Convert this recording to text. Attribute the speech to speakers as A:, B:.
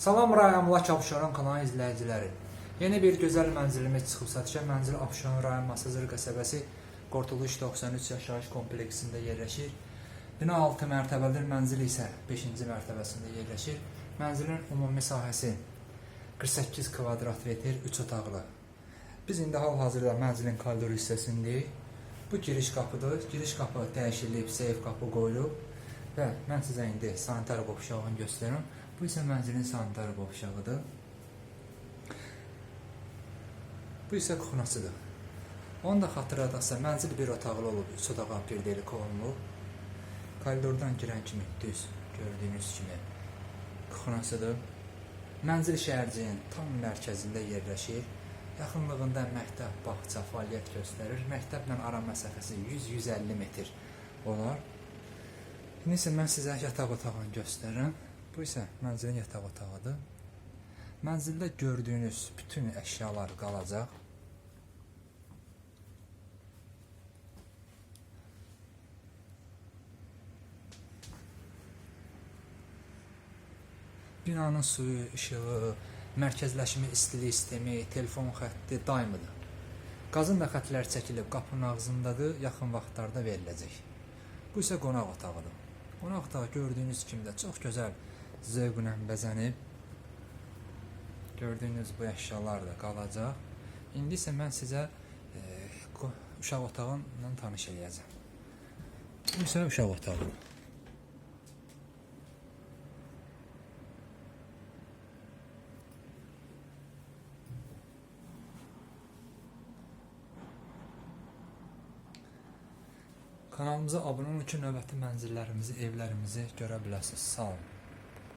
A: Salam rayonla Abşeron kanalı izləyiciləri. Yeni bir gözəl mənzilimiz çıxıb satışa. Mənzil Abşeron rayon Masazır qəsəbəsi Qurtuluş 93 yaşayış kompleksində yerləşir. Bina 6 mərtəbədir, mənzil isə 5-ci mərtəbəsində yerləşir. Mənzilin ümumi sahəsi 48 kvadrat metr, 3 otaqlı. Biz indi hal-hazırda mənzilin koridor hissəsindəyik. Bu giriş qapıdır. Giriş qapı dəyişilib, seyf qapı qoyulub və mən sizə indi sanitar qovşağını göstərirəm. Bu isə mənzilin sanitar qovşağıdır. Bu isə kuxnasıdır. Onu da xatırladaqsa, mənzil bir otaqlı olub, üç otağa perdelik olunub. Koridordan girən kimi düz gördüyünüz kimi kuxnasıdır. Mənzil şəhərciyin tam mərkəzində yerləşir. Yaxınlığında məktəb, bağça fəaliyyət göstərir. Məktəblə ara məsafəsi 100-150 metr olar. İndi isə mən sizə yataq otağını göstərirəm. Bu isə mənzilin yataq otağıdır. Mənzildə gördüyünüz bütün əşyalar qalacaq. Binanın suyu, işığı, mərkəzləşmə istilik sistemi, telefon xətti daimidir. Qazın da xətlər çəkilib qapının ağzındadır, yaxın vaxtlarda veriləcək. Bu isə qonaq otağıdır. Qonaq otağı gördüyünüz kimi də çox gözəl zövqlə bəzənib. Gördüyünüz bu əşyalar da qalacaq. İndi isə mən sizə e, uşaq otağı ilə tanış eləyəcəm. Bu uşaq otağı. Kanalımıza abunə olun ki, növbəti mənzillərimizi, evlərimizi görə biləsiniz. Sağ olun.